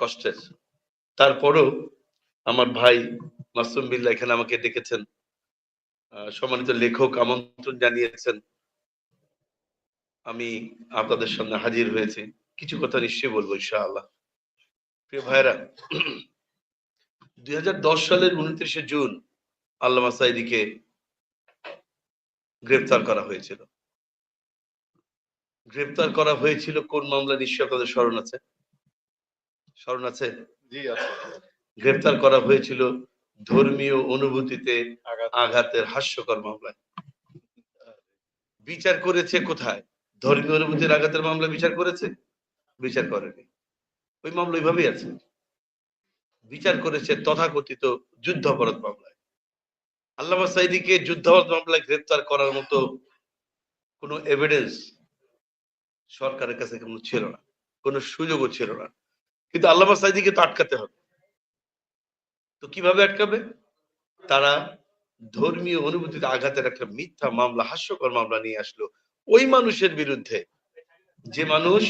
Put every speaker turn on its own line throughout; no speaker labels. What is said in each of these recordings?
কষ্টের। তারপরও আমার ভাই মাসুম বিল্লাহ এখানে আমাকে ডেকেছেন। সম্মানিত লেখক আমন্ত্রণ জানিয়েছেন। আমি আপনাদের সামনে হাজির হয়েছি। কিছু কথা নিশ্চয়ই বলব, ইনশাআল্লাহ। প্রিয় ভাইরা দুই হাজার দশ সালের উনত্রিশে জুন আল্লামা সাইদিকে গ্রেপ্তার করা হয়েছিল। গ্রেপ্তার করা হয়েছিল কোন মামলা নিশ্চয় আপনাদের স্মরণ আছে? স্মরণ আছে? গ্রেপ্তার করা হয়েছিল ধর্মীয় অনুভূতিতে আঘাতের। হাস্যকর মামলায়। বিচার করেছে কোথায়? ধর্মীয় অনুভূতির আঘাতের মামলা বিচার করেছে? বিচার করেনি। ওই মামলা ওইভাবেই আছে। বিচার করেছে তথাকথিত যুদ্ধাপরাধ মামলায়। আল্লামা সাইদিকে যুদ্ধাপরাধ মামলায় গ্রেপ্তার করার মতো কোনো এভিডেন্স সরকারের কাছে কোনো ছিল না। কোনো সুযোগও ছিল না। কিন্তু আল্লামা সাইদিকে তো আটকাতে হবে। তো কীভাবে আটকাবে? তারা ধর্মীয় অনুভূতিতে আঘাতের একটা মিথ্যা মামলা, হাস্যকর মামলা নিয়ে আসলো। ওই মানুষের বিরুদ্ধে যে মানুষ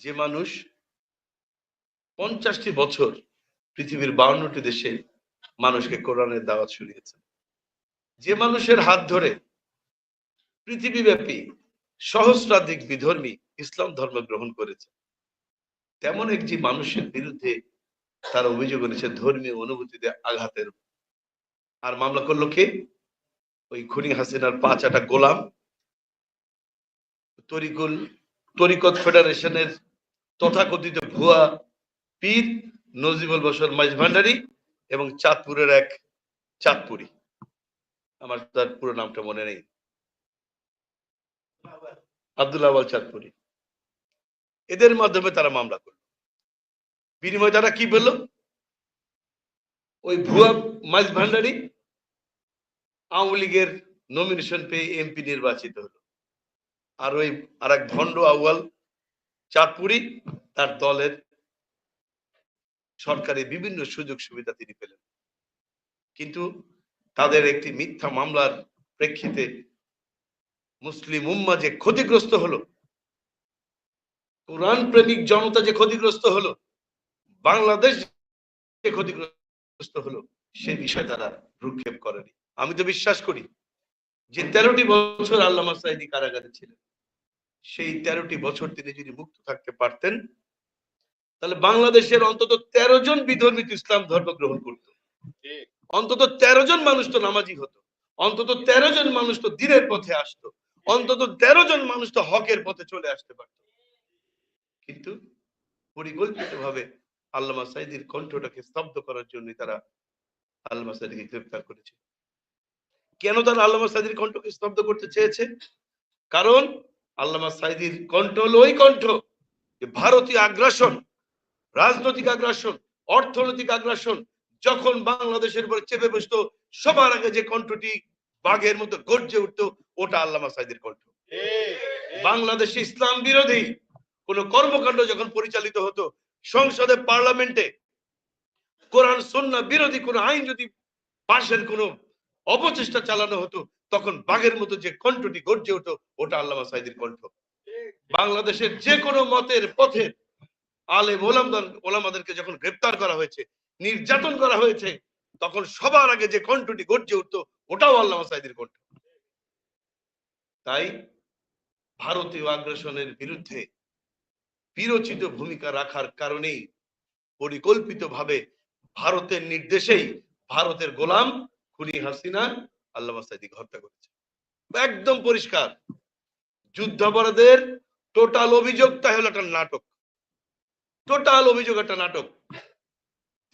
যে মানুষ পঞ্চাশটি বছর পৃথিবীর বাউন্নটি দেশে মানুষকে কোরআনের দাওয়াত শুনিয়েছে। যে মানুষের হাত ধরে পৃথিবীব্যাপী সহস্রাধিক বিধর্মী ইসলাম ধর্ম গ্রহণ করেছে। তেমন একটি মানুষের বিরুদ্ধে তার অভিযোগ এনেছে ধর্মীয় অনুভূতিতে আঘাতের আর মামলা করল কে? ওই খুনি হাসিনার পাঁচ আটা গোলাম। তরিকুল, তরিকত ফেডারেশনের তথাকথিত ভুয়া পীর নজিবুল বসর মাইজভান্ডারি এবং চাঁদপুরের এক চাঁদপুরি। আমার তার পুরো নামটা মনে নেই। আব্দুল আওয়াল চাঁদপুরি। এদের মাধ্যমে তারা মামলা করল। বিনিময়ে তারা কি পেল ওই ভুয়া মাইজ ভান্ডারি আওয়ামী লীগের নমিনেশন পেয়ে এমপি নির্বাচিত হলো। আর ওই আর এক ভণ্ড আউয়াল চাঁদপুরি, তার দলের সরকারি বিভিন্ন সুযোগ সুবিধা তিনি পেলেন। কিন্তু তাদের একটি মিথ্যা মামলার প্রেক্ষিতে মুসলিম উম্মা যে ক্ষতিগ্রস্ত হলো কোরআন প্রেমিক জনতা যে ক্ষতিগ্রস্ত হলো, বাংলাদেশ যে ক্ষতিগ্রস্ত হলো সে বিষয়ে তারা ভ্রুক্ষেপ করেনি। আমি তো বিশ্বাস করি যে তেরোটি বছর আল্লামা সাইদি কারাগারে ছিলেন, সেই তেরোটি বছর তিনি যদি মুক্ত থাকতে পারতেন, তাহলে বাংলাদেশের অন্তত তেরো জন বিধর্মী তো ইসলাম ধর্ম গ্রহণ করত। অন্তত তেরো জন মানুষ তো নামাজি হতো, অন্তত তেরো জন মানুষ তো দিনের পথে আসতো, অন্তত তেরো জন মানুষ তো হকের পথে চলে আসতে পারত। কিন্তু পরিকল্পিত ভাবে আল্লামা সাইদির কণ্ঠটাকে স্তব্ধ করার জন্য তারা আল্লামা সাইদিকে গ্রেফতার করেছে। কেন তারা আল্লামা সাইদির কণ্ঠকে স্তব্ধ করতে চেয়েছে? কারণ আল্লামা সাইদির কণ্ঠ হলো ওই কণ্ঠ যে ভারতীয় আগ্রাসন রাজনৈতিক আগ্রাসন অর্থনৈতিক আগ্রাসন যখন বাংলাদেশের উপর চেপে বসতো সবার আগে যে কণ্ঠটি বাঘের মতো গর্জে উঠতো ওটা আল্লামা সাইদির কণ্ঠ। বাংলাদেশে ইসলাম বিরোধী কোন কর্মকাণ্ড যখন পরিচালিত হতো, সংসদে, পার্লামেন্টে, কোরআন, সন্না, বিরোধী কোন আইন যদি পাশের কোন অপচেষ্টা চালানো হতো, তখন বাঘের মতো যে কণ্ঠটি গর্জে হতো ওটা আল্লামা সাইদির কণ্ঠ। বাংলাদেশের যে কোনো মতের পথে আলেম ওলামদার ওলামাদেরকে যখন গ্রেপ্তার করা হয়েছে, নির্যাতন করা হয়েছে, তখন সবার আগে যে কণ্ঠটি গর্জে উঠতো, ওটাও আল্লামা সাইদির কণ্ঠ। তাই ভারতীয় আগ্রাসনের বিরুদ্ধে বিরচিত ভূমিকা রাখার কারণেই পরিকল্পিতভাবে ভারতের নির্দেশেই ভারতের গোলাম খুনি হাসিনা আল্লামা সাইদিকে হত্যা করেছে। একদম পরিষ্কার। যুদ্ধাপরাধের টোটাল অভিযোগটা হলো একটা নাটক। টোটাল অভিযোগ একটা নাটক।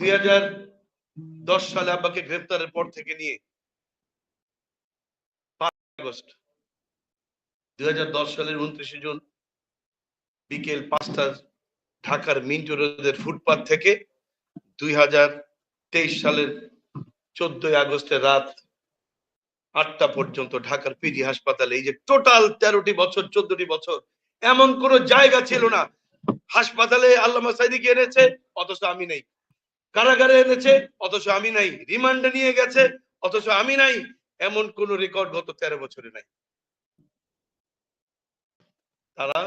দুই হাজার দশ সালে আব্বাকে গ্রেপ্তারের পর থেকে নিয়ে পাঁচ আগস্ট। দুই হাজার দশ সালের উনত্রিশে জুন বিকেল পাঁচটার ঢাকার মিন্টু রোডের ফুটপাথ থেকে দুই হাজার তেইশ সালের চোদ্দই আগস্টের রাত আটটা পর্যন্ত ঢাকার পিজি হাসপাতালে। এই যে টোটাল তেরোটি বছর, চোদ্দটি বছর, এমন কোন জায়গা ছিল না। হাসপাতালে আল্লামা সাইদিকে এনেছে, অথচ আমি নেই। কারাগারে এনেছে, অথচ আমি নাই। রিমান্ডে নিয়ে গেছে, অথচ আমি নাই। এমন কোন রেকর্ড গত তেরো বছরে নাই। তারা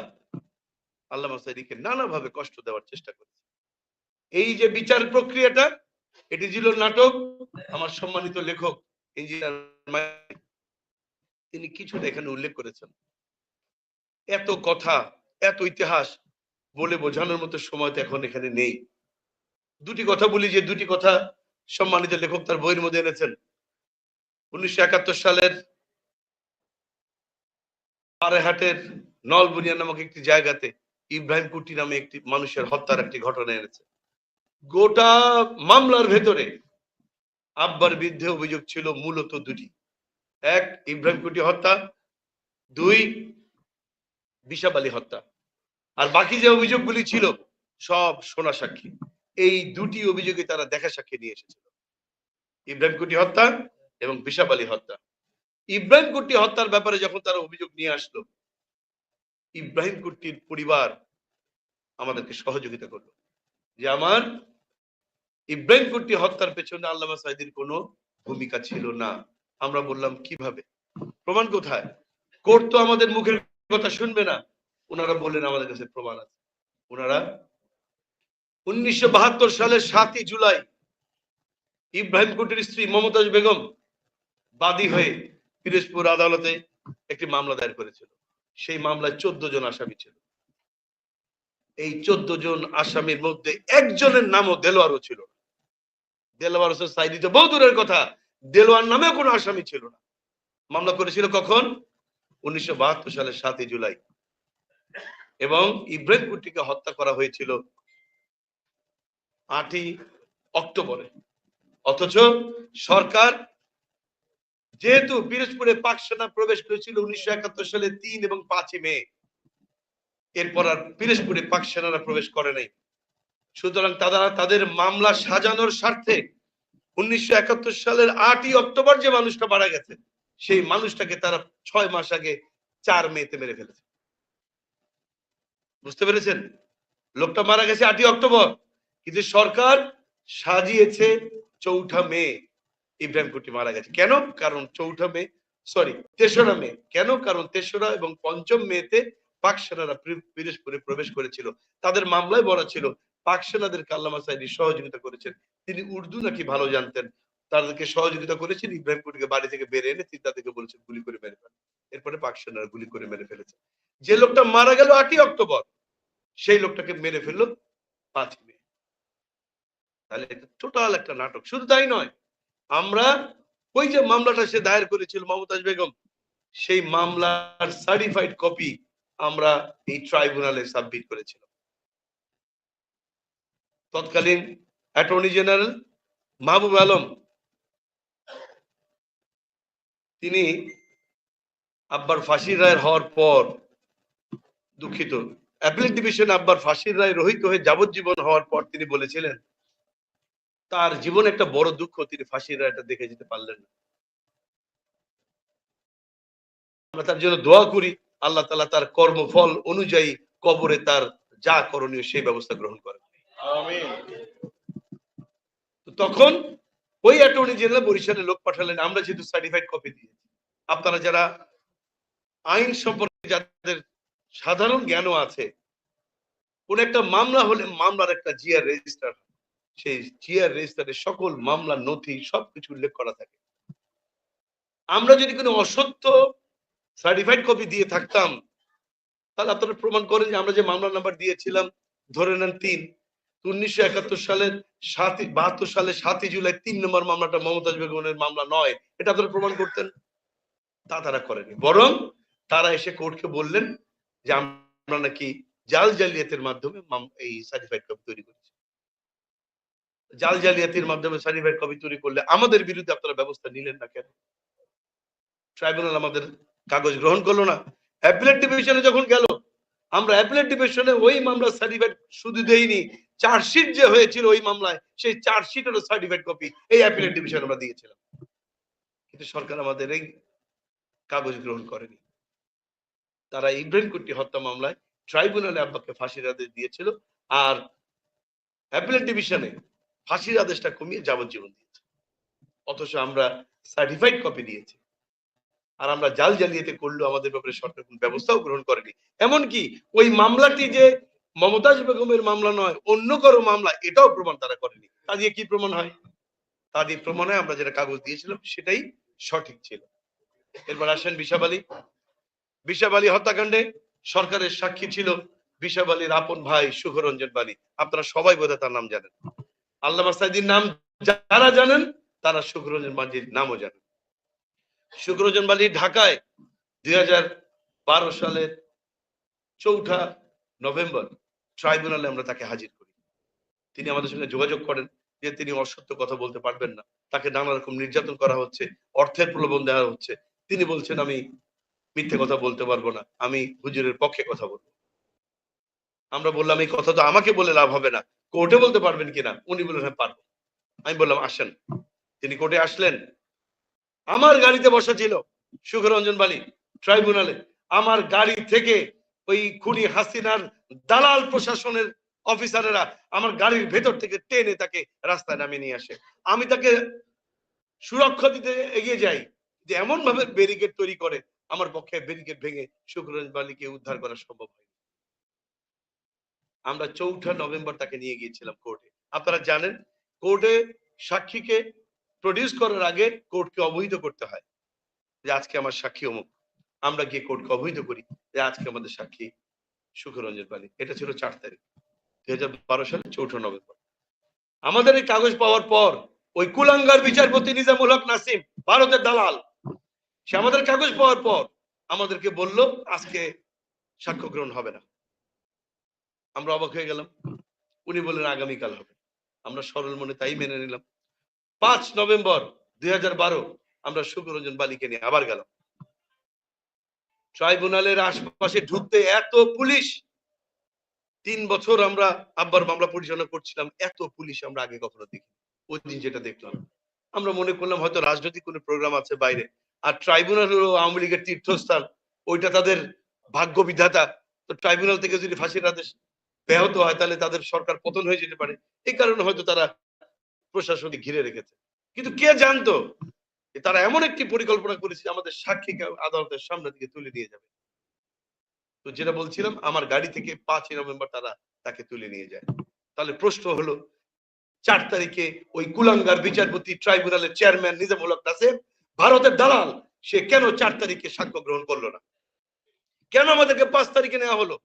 আল্লামা সাইদিকে নানাভাবে কষ্ট দেওয়ার চেষ্টা করেছে। এই যে বিচার প্রক্রিয়াটা, এটি ছিল নাটক, আমার সম্মানিত লেখক, ইঞ্জিনিয়ার তিনি কিছুটা এখানে উল্লেখ করেছেন। এত কথা, এত ইতিহাস বলে বোঝানোর মতো সময় তো এখন এখানে নেই। দুটি কথা বলি যে দুটি কথা সম্মানিত লেখক তার বইয়ের মধ্যে এনেছেন। উনিশশো একাত্তর সালের পাড়েহাটের নলবুনিয়া নামক একটি জায়গাতে ইব্রাহিম কুটি নামে একটি মানুষের হত্যার একটি ঘটনা এনেছে। গোটা মামলার ভেতরে আব্বার বিরুদ্ধে অভিযোগ ছিল মূলত দুটি। এক, ইব্রাহিম কুটি হত্যা। দুই, বিশাপ আলী হত্যা। আর বাকি যে অভিযোগগুলি ছিল, সব সোনা সাক্ষী। এই দুটি অভিযোগে তারা দেখা সাক্ষী নিয়ে এসেছিল। ইব্রাহিম কুটি হত্যা এবং বিশাপ আলী হত্যা। ইব্রাহিম কুট্টি হত্যার ব্যাপারে যখন তারা অভিযোগ নিয়ে আসলো ইব্রাহিম কুট্টির পরিবার আমাদেরকে সহযোগিতা করল। যে আমার ইব্রাহিম কুট্টি হত্যার পেছনে আল্লামা সাইদির কোনো ভূমিকা ছিল না। আমরা বললাম, কীভাবে? প্রমাণ কোথায়? কোর্ট তো আমাদের মুখের কথা শুনবে না। ওনারা বললেন, আমাদের কাছে প্রমাণ আছে। ওনারা, উনিশশো বাহাত্তর সালের সাতই জুলাই ইব্রাহিম কুটির স্ত্রী মমতাজ বেগম বাদী হয়ে পিরোজপুর আদালতে একটি মামলা দায়ের করেছিল। সেই মামলায় চোদ্দ জন আসামি ছিল। এই চোদ্দ জন আসামির মধ্যে একজনের নামও দেলোয়ারও ছিল দেলোয়ার হোসেন সাইদি তো বহু দূরের কথা, দেলোয়ার নামেও কোনো আসামি ছিল না। মামলা করেছিল কখন? উনিশশো বাহাত্তর সালের সাতই জুলাই। এবং ইব্রাহিম কুট্টিকে হত্যা করা হয়েছিল আটই অক্টোবরে। অথচ সরকার যেহেতু পিরোজপুরে পাক সেনা প্রবেশ করেছিল উনিশশো একাত্তর সালে তিন এবং পাঁচই মে, এরপর আর পিরোজপুরে পাক সেনারা প্রবেশ করে নাই। সুতরাং তারা তাদের মামলা সাজানোর স্বার্থে উনিশশো একাত্তর সালের আটই অক্টোবর যে মানুষটা মারা গেছে, সেই মানুষটাকে তারা ছয় মাস আগে চার মেতে মেরে ফেলেছে। বুঝতে পেরেছেন? লোকটা মারা গেছে আটই অক্টোবর, কিন্তু সরকার সাজিয়েছে চৌঠা মে। ইব্রাহিম কুটি মারা গেছে। কেন? কারণ চৌঠা মে সরি তেসরা মে। কেন? কারণ তেসরা এবং পঞ্চম মেতে পাক সেনারা পিরোজপুরে প্রবেশ করেছিল। তাদের মামলায় বলা ছিল, পাক সেনাদের কাল্লামা সাইদি সহযোগিতা করেছেন। তিনি উর্দু নাকি ভালো জানতেন? তাদেরকে সহযোগিতা করেছেন, ইব্রাহিম কুটিকে বাড়ি থেকে বের এনে তিনি তাদেরকে বলেছেন, গুলি করে মেরে ফেলেন এরপরে পাক সেনারা গুলি করে মেরে ফেলেছে। যে লোকটা মারা গেল আটই অক্টোবর, সেই লোকটাকে মেরে ফেলল পাঁচ মে। তাহলে টোটাল একটা নাটক। শুধু তাই নয় আমরা, ওই যে মামলাটা সে দায়ের করেছিল মমতাজ বেগম, সেই মামলার সার্টিফাইড কপি আমরা এই ট্রাইব্যুনালে সাবমিট করেছিলাম। তৎকালীন অ্যাটর্নি জেনারেল মাহবুব আলম, তিনি আব্বার ফাঁসির রায়ের হওয়ার পর দুঃখিত অ্যাপিলেট ডিভিশন আব্বার ফাঁসির রায় রহিত হয়ে যাবজ্জীবন হওয়ার পর তিনি বলেছিলেন তার জীবনে একটা বড় দুঃখ তিনি ফাঁসির রায়টা দেখে যেতে পারলেন না। আমরা তার জন্য দোয়া করি আল্লাহ তালা তার কর্মফল অনুযায়ী কবরে তার যা করণীয় সেই ব্যবস্থা গ্রহণ করেন। তখন ওই অ্যাটর্নি জেনারেল বরিশালে লোক পাঠালেন আমরা যেহেতু সার্টিফাইড কপি দিয়েছি। আপনারা যারা আইন সম্পর্কে যাদের সাধারণ জ্ঞানও আছে কোন একটা মামলা হলে মামলার একটা জিআর রেজিস্টার সেই জিআর রেজিস্টারে সকল মামলা, নথি সবকিছু উল্লেখ করা থাকে। আমরা যদি কোনো অসত্য সার্টিফাইড কপি দিয়ে থাকতাম, তাহলে আপনারা প্রমাণ করেন যে আমরা যে মামলা নাম্বার দিয়েছিলাম, ধরে নেন তিন উনিশশো একাত্তর সালের সাতই, বাহাত্তর সালে সাতই জুলাই তিন নম্বর মামলাটা মমতাজ বেগমের মামলা নয়, এটা আপনারা প্রমাণ করতেন? তা তারা করেনি। বরং তারা এসে কোর্টকে বললেন যে আমরা নাকি জাল জালিয়াতের মাধ্যমে এই সার্টিফাইড কপি তৈরি করেছি। জাল জালিয়াতির মাধ্যমে সার্টিফাইড কপি তৈরি করলে আমাদের বিরুদ্ধে আপনারা ব্যবস্থা নিলেন না কেন? ট্রাইব্যুনাল আমাদের কাগজ গ্রহণ করল না। অ্যাপিলেট ডিভিশনে যখন গেল, আমরা অ্যাপিলেট ডিভিশনে ওই মামলা সার্টিফাইড শুধু দেইনি। চার্জশিট যে হয়েছিল ওই মামলায়, সেই চার্জশিটেরও সার্টিফাইড কপি এই অ্যাপিলেট ডিভিশন আমরা দিয়েছিলাম। কিন্তু সরকার আমাদের এই কাগজ গ্রহণ করেনি। তারা ইব্রাহিম কুট্টি হত্যা মামলায় ট্রাইব্যুনালে আব্বাকে ফাঁসির আদেশ দিয়েছিল। আর অ্যাপিলেট ডিভিশনে ফাঁসির আদেশটা কমিয়ে যাবজ্জীবন দিয়েছে। অথচ আমরা সার্টিফাইড কপি দিয়েছি। আর আমরা জাল জালিয়াতি করলেও আমাদের ব্যাপারে সরকার কোনো ব্যবস্থাও গ্রহণ করেনি। এমনকি ওই মামলাটি যে মমতাজ বেগমের মামলা নয়, অন্য কারও মামলা, এটাও প্রমাণ তারা করেনি। তা দিয়ে কি প্রমাণ হয়? তা দিয়ে প্রমাণ হয় আমরা যেটা কাগজ দিয়েছিলাম, সেটাই সঠিক ছিল। এরপর আসেন বিশাব আলী। বিশাব আলী হত্যাকাণ্ডে সরকারের সাক্ষী ছিল বিশাব আলীর আপন ভাই সুখরঞ্জন বালী। আপনারা সবাই বোধহয় তার নাম জানেন। আল্লাহ সাইদির নাম যারা জানেন, তারা সুখরঞ্জন বালির নামও জানেন। সুখরঞ্জন বালী ঢাকায় দুই সালের চৌঠা নভেম্বর ট্রাইব্যুনালে আমরা তাকে হাজির করি। তিনি আমাদের সঙ্গে যোগাযোগ করেন যে তিনি অসত্য কথা বলতে পারবেন না। তাকে নানা রকম নির্যাতন করা হচ্ছে, অর্থের প্রলোভন দেওয়া হচ্ছে। তিনি বলছেন, আমি মিথ্যে কথা বলতে পারব না। আমি হুজুরের পক্ষে কথা বলব। আমরা বললাম, এই কথা তো আমাকে বলে লাভ হবে না। কোর্টে বলতে পারবেন কিনা, উনি বললেন হ্যাঁ পারব। আমি বললাম, আসেন। তিনি কোর্টে আসলেন। আমার গাড়িতে বসা ছিল সুখরঞ্জন বালি, ট্রাইব্যুনালে। আমার গাড়ি থেকে ওই খুনি হাসিনার দালাল প্রশাসনের অফিসারেরা আমার গাড়ির ভেতর থেকে টেনে তাকে রাস্তায় নামিয়ে নিয়ে আসে। আমি তাকে সুরক্ষা দিতে এগিয়ে যাই, যে এমন ভাবে ব্যারিকেড তৈরি করে আমার পক্ষে ব্যারিকেড ভেঙে সুখরঞ্জ বালিকে উদ্ধার করা সম্ভব হয় আমরা চৌঠা নভেম্বর তাকে নিয়ে গিয়েছিলাম কোর্টে আপনারা জানেন কোর্টে সাক্ষীকে প্রডিউস করার আগে কোর্টকে অবহিত করতে হয় যে আজকে আমার সাক্ষী অমুক। আমরা গিয়ে কোর্টকে অবহিত করি যে আজকে আমাদের সাক্ষী সুখরঞ্জন বালি এটা ছিল চার তারিখ, দুই হাজার বারো সালে চৌঠা নভেম্বর। আমাদের এই কাগজ পাওয়ার পর ওই কুলাঙ্গার বিচারপতি নিজামুল হক নাসিম, ভারতের দালাল, সে আমাদের কাগজ পাওয়ার পর আমাদেরকে বলল, আজকে সাক্ষ্য গ্রহণ হবে না। আমরা অবাক হয়ে গেলাম। উনি বললেন, আগামীকাল হবে। আমরা সরল মনে তাই মেনে নিলাম। পাঁচ নভেম্বর দুই আমরা সুখরঞ্জন বালিকে নিয়ে আবার গেলাম। ট্রাইব্যুনালের আশপাশে ঢুকতে এত পুলিশ! তিন বছর আমরা আব্বার মামলা পরিচালনা করছিলাম, এত পুলিশ আমরা আগে কখনো দেখি ওই দিন যেটা দেখলাম, আমরা মনে করলাম হয়তো রাজনৈতিক কোনো প্রোগ্রাম আছে বাইরে, আর ট্রাইব্যুনাল হলো আওয়ামী লীগের তীর্থস্থান, ওইটা তাদের ভাগ্য বিধাতা তো ট্রাইব্যুনাল থেকে যদি ফাঁসির আদেশ ব্যাহত হয়, তাহলে তাদের সরকার পতন হয়ে যেতে পারে। এই কারণে হয়তো তারা প্রশাসনকে ঘিরে রেখেছে। কিন্তু কে জানতো তারা এমন একটি পরিকল্পনা করেছে, আমাদের সাক্ষীকে আদালতের সামনে দিকে তুলে নিয়ে যাবে? তো যেটা বলছিলাম, আমার গাড়ি থেকে পাঁচই নভেম্বর তারা তাকে তুলে নিয়ে যায়। তাহলে প্রশ্ন হলো, চার তারিখে ওই কুলাঙ্গার বিচারপতি ট্রাইব্যুনালের চেয়ারম্যান নিজামুল হক নাসেম, ভারতের দালাল, সে কেন চার তারিখে সাক্ষ্য গ্রহণ করল না? কেন আমাদেরকে পাঁচ তারিখে নেওয়া হলো?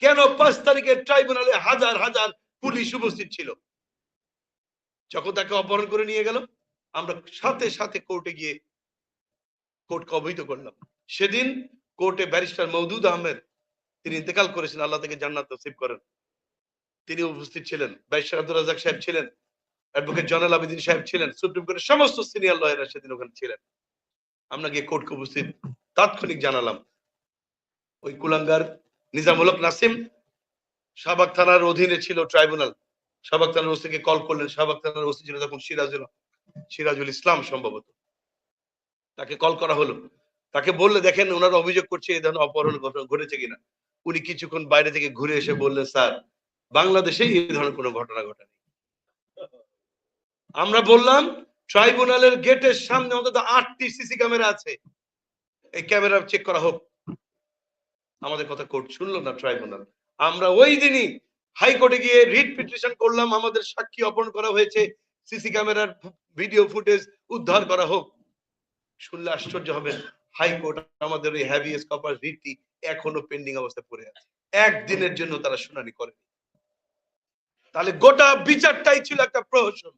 কেন পাঁচ তারিখে ট্রাইব্যুনালে হাজার হাজার পুলিশ উপস্থিত ছিল? যখন তাকে অপহরণ করে নিয়ে গেল, আমরা সাথে সাথে কোর্টে গিয়ে কোর্টকে অবহিত করলাম। সেদিন কোর্টে ব্যারিস্টার মৌদুদ আহমেদ, তিনি ইন্তেকাল করেছেন, আল্লাহ থেকে জান্নাত নসিব করেন। তিনি উপস্থিত ছিলেন, ব্যারিস্টার আব্দুল রাজাক সাহেব ছিলেন, অ্যাডভোকেট জনাল আবেদিন সাহেব ছিলেন, সুপ্রিম কোর্টের সমস্ত সিনিয়র লয়াররা সেদিন ওখানে ছিলেন। আমরা গিয়ে কোর্টকে উপস্থিত, তাৎক্ষণিক জানালাম। ওই কুলাঙ্গার নিজামুল হক নাসিম, শাহবাগ থানার অধীনে ছিল ট্রাইব্যুনাল। শাহবাগ থানার ওসিকে কল করলেন, শাহবাগ থানার ওসি ছিল তখন সিরাজুল সিরাজুল ইসলাম সম্ভবত। তাকে কল করা হলো। তাকে বললে, দেখেন, ওনারা অভিযোগ করছে এই ধরনের অপহরণ ঘটনা ঘটেছে কিনা? উনি কিছুক্ষণ বাইরে থেকে ঘুরে এসে বললেন, স্যার, বাংলাদেশে এই ধরনের কোনো ঘটনা ঘটেনি আমরা বললাম, ট্রাইব্যুনালের গেটের সামনে অন্তত আটটি সিসি ক্যামেরা আছে। এই ক্যামেরা চেক করা হোক। আমাদের কথা কোর্ট শুনলো না ট্রাইব্যুনাল? আমরা ওই দিনই হাইকোর্টে গিয়ে রিট পিটিশন করলাম, আমাদের সাক্ষী অপহরণ করা হয়েছে, সিসি ক্যামেরার ভিডিও ফুটেজ উদ্ধার করা হোক। শুনলে আশ্চর্য হবেন, হাইকোর্ট আমাদের ওই হ্যাভিয়াস কপার রিটটি এখনও পেন্ডিং অবস্থায় পড়ে আছে। একদিনের জন্য তারা শুনানি করে তাহলে গোটা বিচারটাই ছিল একটা প্রহসন।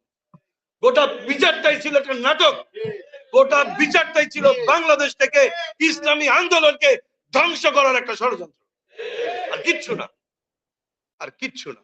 গোটা বিচারটাই ছিল একটা নাটক। গোটা বিচারটাই ছিল বাংলাদেশ থেকে ইসলামী আন্দোলনকে ধ্বংস করার একটা ষড়যন্ত্র। আর কিচ্ছু না। আর কিচ্ছু না।